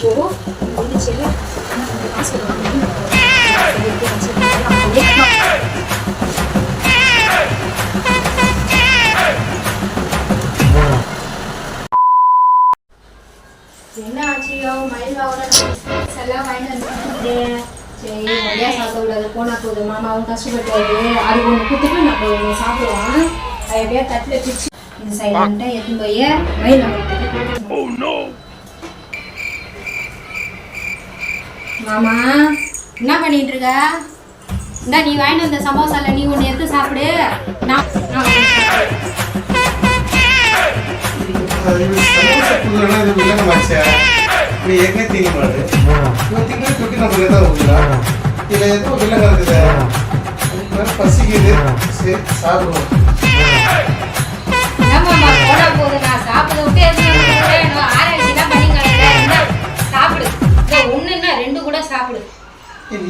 Show வந்துச்சு காசு என்ன ஆச்சு மயில் எல்லாம் வாங்கிட்டு சரி நிறையா சாப்பிட உள்ளது போனா போகுது மாமாவும் கஷ்டப்பட்டு வருது அது ஒன்று கொடுத்துட்டு நம்ம ஒன்று சாப்பிடுவோம் அது எப்படியா தட்டில் இந்த சைடு எதுவும் போய் மயில் மாமா என்ன பண்ணிட்டு இருக்க இந்தா நீ வாங்கிட்டு வந்த சமோசால நீ ஒன்று எடுத்து சாப்பிடு. நான் நீ ஏற்கனவே தீங்க மாடு திங்க நம்ம வில்லங்க இருக்குது பசிக்குது சரி சாப்பிடுவோம்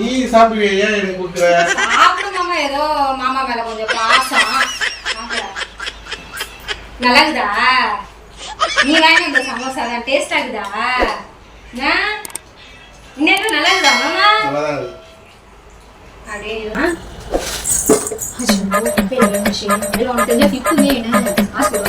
நீ சாப்பிடுவியா ஏன் எனக்கு கொடுக்குற சாப்பிடு மாமா ஏதோ மாமா மேல கொஞ்சம் பாசம். நல்லா இருக்குதா நீ வாங்கி இந்த சமோசா தான் டேஸ்ட் ஆகுதா? இன்னும் நல்லா இருக்குதா மாமா நல்லாதான் இருக்கு அப்படியே தெரிஞ்சா திட்டுமே என்ன? ஹாஸ்பிட்டல்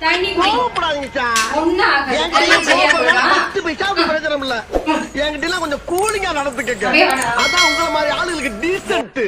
தண்ணி என்கிட்ட கொஞ்சம் கூலிங்கா நடந்துக்கங்க. அதான் உங்களை மாதிரி ஆளுங்களுக்கு டீசென்ட்